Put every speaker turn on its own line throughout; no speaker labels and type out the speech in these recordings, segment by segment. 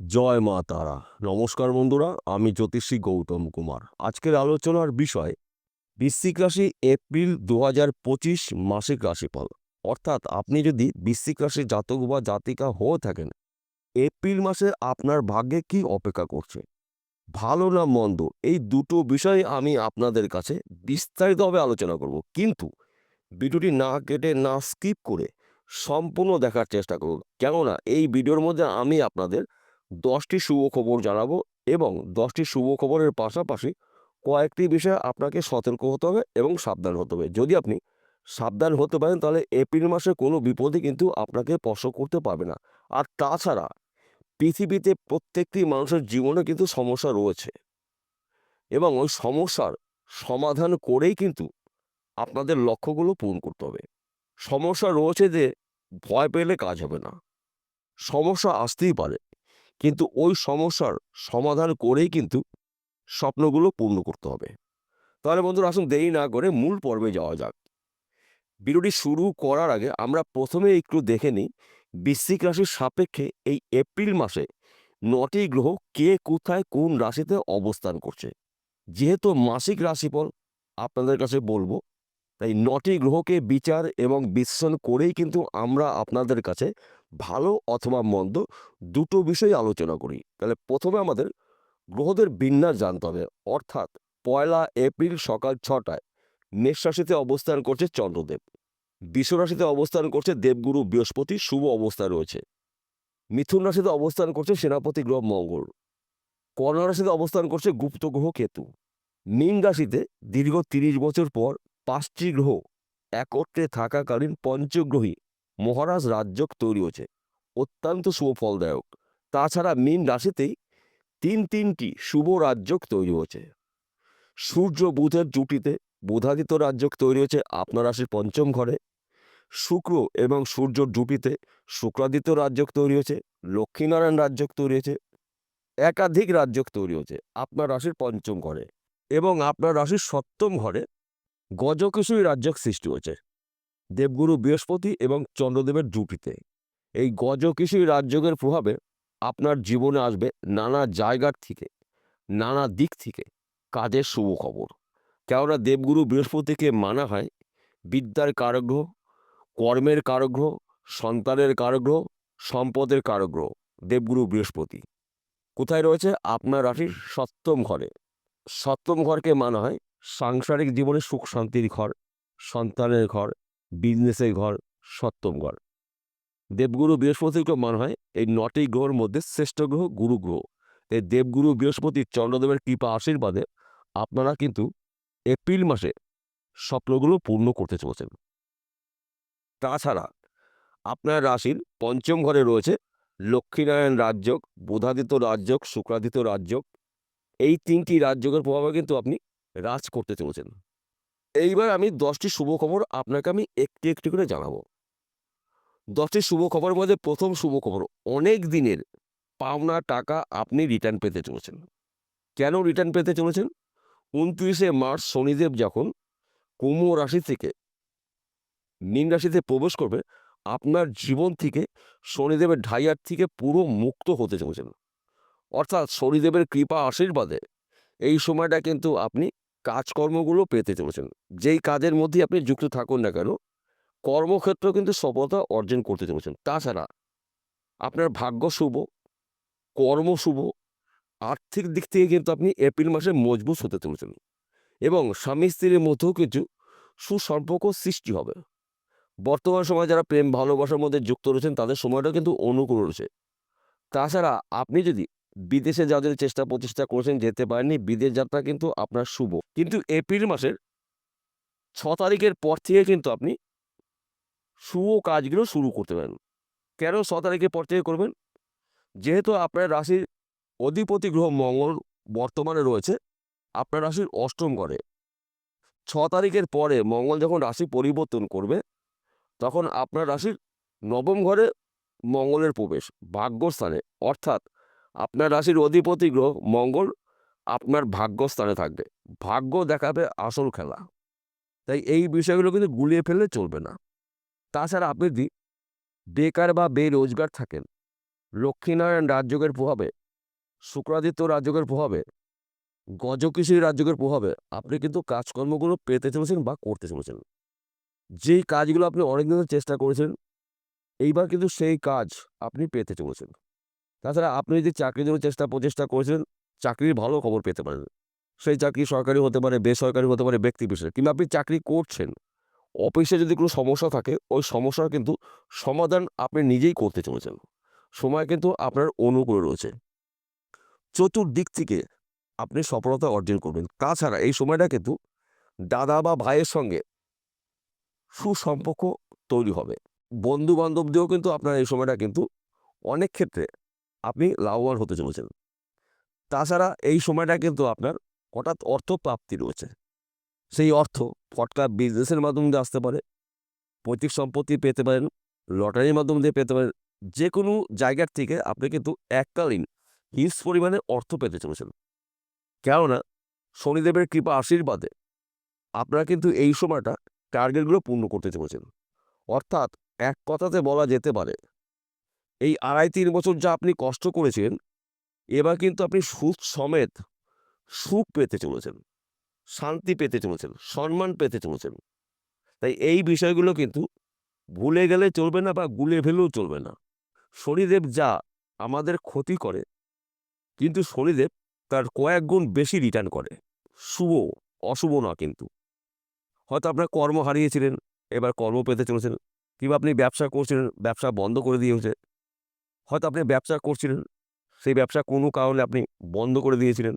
জয় মা তারা। নমস্কার বন্ধুরা, আমি জ্যোতিষী গৌতম কুমার। আজকের আলোচনার বিষয়, বৃশ্চিক রাশি এপ্রিল দু হাজার পঁচিশ মাসিক রাশিফল। অর্থাৎ আপনি যদি বৃশ্চিক রাশির জাতক বা জাতিকা হয়ে থাকেন, এপ্রিল মাসে আপনার ভাগ্যে কি অপেক্ষা করছে? ভালো না মন্দ, এই দুটো বিষয় আমি আপনাদের কাছে বিস্তারিতভাবে আলোচনা করব। কিন্তু ভিডিওটি না কেটে, না স্কিপ করে সম্পূর্ণ দেখার চেষ্টা করুন। কেননা এই ভিডিওর মধ্যে আমি আপনাদের দশটি শুভ খবর জানাব এবং দশটি শুভ খবরের পাশাপাশি কয়েকটি বিষয়ে আপনাকে সতর্ক হতে হবে এবং সাবধান হতে হবে। যদি আপনি সাবধান হতে পারেন, তাহলে এপ্রিল মাসে কোনো বিপদে কিন্তু আপনাকে স্পর্শ করতে পারবে না। আর তাছাড়া পৃথিবীতে প্রত্যেকটি মানুষের জীবনে কিন্তু সমস্যা রয়েছে এবং ওই সমস্যার সমাধান করেই কিন্তু আপনাদের লক্ষ্যগুলো পূরণ করতে হবে। সমস্যা রয়েছে যে ভয় পেলে কাজ হবে না। সমস্যা আসতেই পারে। কিন্তু ওই সমস্যার সমাধান করেই কিন্তু স্বপ্নগুলো পূর্ণ করতে হবে। তাহলে বন্ধুরা আসুন দেরি না করে মূল পর্বে যাওয়া যাক। ভিডিওটি শুরু করার আগে আমরা প্রথমে একটু দেখে নিই বৃশ্চিক রাশির সাপেক্ষে এই এপ্রিল মাসে নটি গ্রহ কে কোথায় কোন রাশিতে অবস্থান করছে। যেহেতু মাসিক রাশিফল আপনাদের কাছে বলব, তাই নটি গ্রহকে বিচার এবং বিশ্লেষণ করেই কিন্তু আমরা আপনাদের কাছে ভালো অথবা মন্দ দুটো বিষয় আলোচনা করি। তাহলে প্রথমে আমাদের গ্রহদের বিন্যাস জানতে হবে। অর্থাৎ পয়লা এপ্রিল সকাল ছটায় মেষ রাশিতে অবস্থান করছে চন্দ্রদেব। বিশ্বরাশিতে অবস্থান করছে দেবগুরু বৃহস্পতি, শুভ অবস্থায় রয়েছে। মিথুন রাশিতে অবস্থান করছে সেনাপতি গ্রহ মঙ্গল। কর্ণ রাশিতে অবস্থান করছে গুপ্ত গ্রহ কেতু। মীন রাশিতে দীর্ঘ তিরিশ বছর পর পাঁচটি গ্রহ একত্রে থাকাকালীন পঞ্চগ্রহী মহারাজ রাজ্যক তৈরি হয়েছে। অত্যন্ত শুভ ফলদায়ক। তাছাড়া মীন রাশিতেই তিন তিনটি শুভ রাজ্যক তৈরি হয়েছে। সূর্য বুধের জুটিতে বুধাদিত্য রাজ্যক তৈরি হয়েছে আপনার রাশির পঞ্চম ঘরে। শুক্র এবং সূর্যর জুটিতে শুক্রাদিত্য রাজ্যক তৈরি হয়েছে, লক্ষ্মীনারায়ণ রাজ্যক তৈরি হয়েছে, একাধিক রাজ্যক তৈরি হয়েছে আপনার রাশির পঞ্চম ঘরে এবং আপনার রাশির সপ্তম ঘরে গজকেশরী রাজ্যক সৃষ্টি হয়েছে। দেবগুরু বৃহস্পতি এবং চন্দ্রদেবের জুটিতে। এই গজকেশরী রাজ্যকের প্রভাবে আপনার জীবনে আসবে নানা জায়গার থেকে, নানা দিক থেকে কাজের শুভ খবর কেননা দেবগুরু বৃহস্পতিকে মানা হয় বিদ্যার কারগ্রহ, কর্মের কারগ্রহ, সন্তানের কারগ্রহ, সম্পদের কারগ্রহ, দেবগুরু বৃহস্পতি। কোথায় রয়েছে আপনার রাশির সপ্তম ঘরে? সপ্তম ঘরকে মানা হয় সাংসারিক জীবনে সুখ শান্তির ঘর, সন্তানের ঘর বিজনেসের ঘর, সপ্তম ঘর। দেবগুরু বৃহস্পতিকে মনে হয়, এই নটি গ্রহের মধ্যে শ্রেষ্ঠ গ্রহ গুরু গ্রহ। এই দেবগুরু বৃহস্পতি চন্দ্রদেবের কৃপা আশীর্বাদে আপনারা কিন্তু এপ্রিল মাসে স্বপ্নগুলো পূর্ণ করতে চলেছেন। তাছাড়া আপনার রাশির পঞ্চম ঘরে রয়েছে লক্ষ্মীনারায়ণ রাজ্যক বুধাদিত্য রাজ্যক শুক্রাদিত্য রাজ্যক এই তিনটি রাজ্যকের প্রভাবে কিন্তু আপনি রাজ করতে চলেছেন। এইবার আমি দশটি শুভ খবর আপনাকে আমি একটি একটি করে জানাব। দশটি শুভ খবরের মধ্যে প্রথম শুভ খবর, অনেক দিনের পাওনা টাকা আপনি রিটার্ন পেতে চলেছেন। কেন রিটার্ন পেতে চলেছেন? উনত্রিশে মার্চ শনিদেব যখন কুম্ভ রাশি থেকে, মীন রাশিতে প্রবেশ করবে, আপনার জীবন থেকে শনিদেবের ঢাইয়ার থেকে পুরো মুক্ত হতে চলেছেন। অর্থাৎ শনিদেবের কৃপা আশীর্বাদে এই সময়টা কিন্তু আপনি কাজকর্মগুলো পেতে চলেছেন। যেই কাজের মধ্যে আপনি যুক্ত থাকুন না কেন কর্মক্ষেত্র কিন্তু সফলতা অর্জন করতে চলেছেন। তাছাড়া আপনার ভাগ্য শুভ, কর্ম শুভ, আর্থিক দিক থেকে কিন্তু আপনি এপ্রিল মাসে মজবুত হতে চলেছেন এবং স্বামী স্ত্রীর মধ্যেও কিছু সুসম্পর্ক সৃষ্টি হবে। বর্তমান সময়ে যারা প্রেম ভালোবাসার মধ্যে যুক্ত রয়েছেন, তাদের সময়টা কিন্তু অনুকূল রয়েছে। তাছাড়া আপনি যদি বিদেশে যাদের চেষ্টা প্রচেষ্টা করেছেন, যেতে পারেননি। বিদেশ যাত্রা কিন্তু আপনার শুভ। কিন্তু এপ্রিল মাসের ছ তারিখের পর থেকে কিন্তু আপনি শুভ কাজগুলো শুরু করতে পারেন। কেন ছ তারিখের পর থেকে করবেন? যেহেতু আপনার রাশির অধিপতি গ্রহ মঙ্গল বর্তমানে রয়েছে, আপনার রাশির অষ্টম ঘরে। ছ তারিখের পরে মঙ্গল যখন রাশি পরিবর্তন করবে, তখন আপনার রাশির নবম ঘরে মঙ্গলের প্রবেশ, ভাগ্যস্থানে। অর্থাৎ আপনার রাশির অধিপতি গ্রহ মঙ্গল আপনার ভাগ্যস্থানে থাকবে। ভাগ্য দেখাবে আসল খেলা। তাই এই বিষয়গুলো কিন্তু গুলিয়ে ফেললে চলবে না। তাছাড়া আপনি যদি বেকার বা বেরোজগার থাকেন, লক্ষ্মীনারায়ণ রাজযোগের প্রভাবে, শুক্রাদিত্য রাজযোগের প্রভাবে গজকৃষির রাজযোগের প্রভাবে আপনি কিন্তু কাজকর্মগুলো পেতে চলেছেন বা করতে চলেছেন। যেই কাজগুলো আপনি অনেকদিন চেষ্টা করেছেন, এইবার কিন্তু সেই কাজ আপনি পেতে চলেছেন। তাছাড়া আপনি যদি চাকরির জন্য চেষ্টা প্রচেষ্টা করেছেন চাকরির ভালো খবর পেতে পারেন। সেই চাকরি সরকারি হতে পারে, বেসরকারি হতে পারে, ব্যক্তি বিশেষ কিংবা আপনি চাকরি করছেন, অফিসে যদি কোনো সমস্যা থাকে, ওই সমস্যার কিন্তু সমাধান আপনি নিজেই করতে চলেছেন। সময় কিন্তু আপনার অনুকূলে রয়েছে। চতুর্দিক থেকে আপনি সফলতা অর্জন করবেন। তাছাড়া এই সময়টা কিন্তু দাদা বা ভাইয়ের সঙ্গে সুসম্পর্ক তৈরি হবে। বন্ধু বান্ধবদেরও কিন্তু আপনার এই সময়টা কিন্তু অনেক ক্ষেত্রে আপনি লাভবান হতে চলেছেন। তাছাড়া এই সময়টা কিন্তু আপনার হঠাৎ অর্থ প্রাপ্তি রয়েছে। সেই অর্থ ফটকা বিজনেসের মাধ্যম দিয়ে আসতে পারে, পৈতৃক সম্পত্তি পেতে পারেন লটারির মাধ্যম দিয়ে পেতে পারেন যে কোনো জায়গার থেকে আপনি কিন্তু এককালীন হিউজ পরিমাণে অর্থ পেতে চলেছেন। কেননা শনিদেবের কৃপা আশীর্বাদে আপনারা কিন্তু এই সময়টা টার্গেটগুলো পূর্ণ করতে চলেছেন। অর্থাৎ এক কথাতে বলা যেতে পারে এই আড়াই তিন বছর যা আপনি কষ্ট করেছেন, এবার কিন্তু আপনি সুখ সমেত সুখ পেতে চলেছেন, শান্তি পেতে চলেছেন, সম্মান পেতে চলেছেন। তাই এই বিষয়গুলো কিন্তু ভুলে গেলে চলবে না বা গুলে ফেলেও চলবে না। শনিদেব যা আমাদের ক্ষতি করে, কিন্তু শনিদেব তার কয়েক গুণ বেশি রিটার্ন করে। শুভ, অশুভ না কিন্তু। হয়তো আপনার কর্ম হারিয়েছিলেন, এবার কর্ম পেতে চলেছেন, কিংবা আপনি ব্যবসা করছিলেন, ব্যবসা বন্ধ করে দিয়েছে হয়তো আপনি ব্যবসা করছিলেন, সেই ব্যবসা কোনো কারণে আপনি বন্ধ করে দিয়েছিলেন।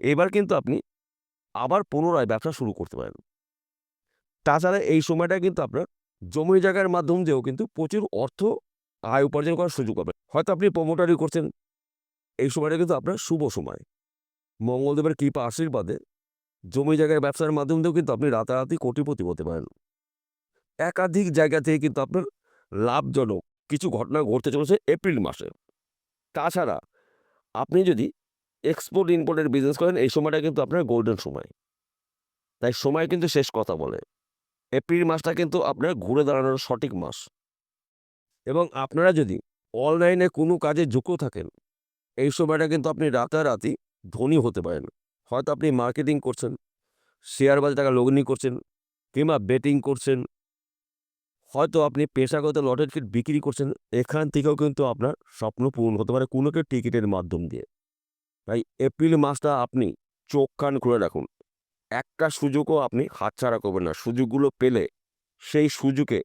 এবার কিন্তু আপনি আবার পুনরায় ব্যবসা শুরু করতে পারেন। তাছাড়া এই সময়টা কিন্তু আপনার জমি জায়গার মাধ্যম দিয়েও কিন্তু প্রচুর অর্থ আয় উপার্জন করার সুযোগ পাবেন। হয়তো আপনি প্রমোটারি করছেন, এই সময়টা কিন্তু আপনার শুভ সময়। মঙ্গলদেবের কৃপা আশীর্বাদে জমি জায়গায় ব্যবসার মাধ্যম দিয়েও কিন্তু আপনি রাতারাতি কোটিপতি হতে পারেন। একাধিক জায়গা থেকে কিন্তু আপনার লাভজনক কিছু ঘটনা ঘটতে চলেছে এপ্রিল মাসে। তাছাড়া আপনি যদি এক্সপোর্ট ইম্পোর্টের বিজনেস করেন, এই সময়টা কিন্তু আপনার গোল্ডেন সময়। তাই সময় কিন্তু শেষ কথা বলে। এপ্রিল মাসটা কিন্তু আপনার ঘুরে দাঁড়ানোর সঠিক মাস। এবং আপনারা যদি অনলাইনে কোনো কাজে যুক্ত থাকেন, এই সময়টা কিন্তু আপনি রাতারাতি ধনী হতে পারেন। হয়তো আপনি মার্কেটিং করছেন শেয়ার বাজার টাকা লগ্নি করছেন, কিংবা বেটিং করছেন হয়তো আপনি পেশাগত লটারি টিকিট বিক্রি করছেন, এখান থেকেও কিন্তু আপনার স্বপ্ন পূরণ হতে পারে কোনো একটা টিকিটের মাধ্যম দিয়ে। তাই এপ্রিল মাসটা আপনি চোখ কান খুলে রাখুন। একটা সুযোগও আপনি হাতছাড়া করবেন না। সুযোগগুলো পেলে সেই সুযোগে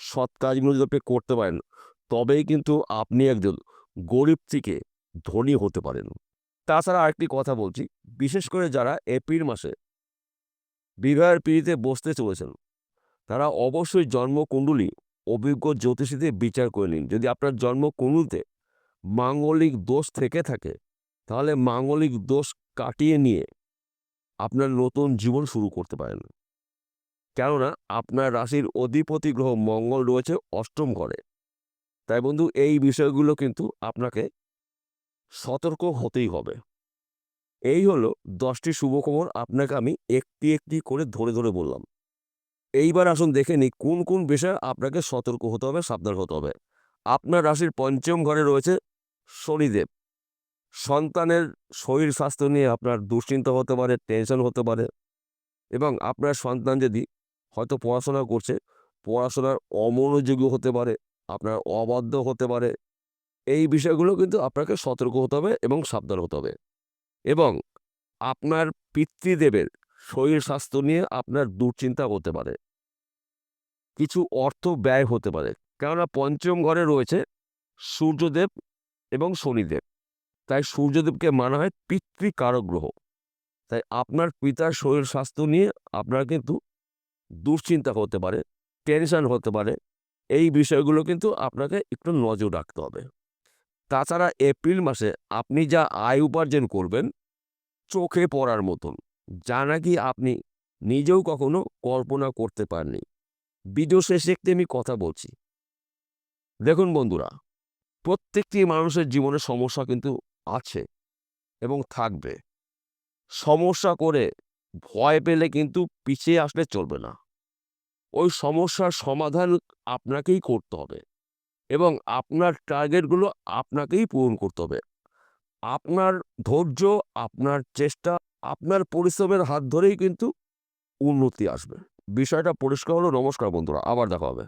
সৎ কাজগুলো যদি আপনি করতে পারেন, তবেই কিন্তু আপনি একজন গরিব থেকে ধনী হতে পারেন। তাছাড়া আরেকটি কথা বলছি, বিশেষ করে যারা এপ্রিল মাসে বিবাহের পিড়িতে বসতে চলেছেন তারা অবশ্যই জন্মকুণ্ডলী অভিজ্ঞ জ্যোতিষীদের বিচার করে নিন। যদি আপনার জন্মকুণ্ডলিতে মাঙ্গলিক দোষ থেকে থাকে, তাহলে মাঙ্গলিক দোষ কাটিয়ে নিয়ে আপনার নতুন জীবন শুরু করতে পারেন। কেননা আপনার রাশির অধিপতি গ্রহ মঙ্গল রয়েছে, অষ্টম ঘরে। তাই বন্ধু, এই বিষয়গুলো কিন্তু আপনাকে সতর্ক হতেই হবে। এই হলো দশটি শুভখবর আপনাকে আমি একটি একটি করে ধরে ধরে বললাম। এইবার আসুন দেখে নিই কোন কোন বিষয়ে আপনাকে সতর্ক হতে হবে, সাবধান হতে হবে। আপনার রাশির পঞ্চম ঘরে রয়েছে শনিদেব। সন্তানের শরীর স্বাস্থ্য নিয়ে আপনার দুশ্চিন্তা হতে পারে টেনশন হতে পারে এবং আপনার সন্তান যদি হয়তো পড়াশোনা করছে, পড়াশোনার অমনোযোগী হতে পারে, আপনার অবাধ্য হতে পারে, এই বিষয়গুলো কিন্তু আপনাকে সতর্ক হতে হবে এবং সাবধান হতে হবে। এবং আপনার পিতৃদেবের শরীর স্বাস্থ্য নিয়ে আপনার দুশ্চিন্তা হতে পারে। কিছু অর্থ ব্যয় হতে পারে। কেননা পঞ্চম ঘরে রয়েছে সূর্যদেব এবং শনিদেব। তাই সূর্যদেবকে মানা হয় পিতৃকারক গ্রহ। তাই আপনার পিতার শরীর স্বাস্থ্য নিয়ে আপনার কিন্তু দুশ্চিন্তা হতে পারে টেনশন হতে পারে। এই বিষয়গুলো কিন্তু আপনাকে একটু নজর রাখতে হবে। তাছাড়া এপ্রিল মাসে আপনি যা আয় উপার্জন করবেন, চোখে পড়ার মতন। যা নাকি আপনি নিজেও কখনো কল্পনা করতে পারেননি? ভিডিও শেষে একটি আমি কথা বলছি। দেখুন বন্ধুরা, প্রত্যেকটি মানুষের জীবনে সমস্যা কিন্তু আছে এবং থাকবে। সমস্যা করে ভয় পেলে কিন্তু পিছিয়ে আসলে চলবে না। ওই সমস্যার সমাধান আপনাকেই করতে হবে এবং আপনার টার্গেটগুলো আপনাকেই পূরণ করতে হবে। আপনার ধৈর্য, আপনার চেষ্টা, আপনার পরিশ্রমের হাত ধরেই কিন্তু উন্নতি আসবে। বিষয়টা পরিষ্কার হলো, নমস্কার বন্ধুরা, আবার দেখা হবে।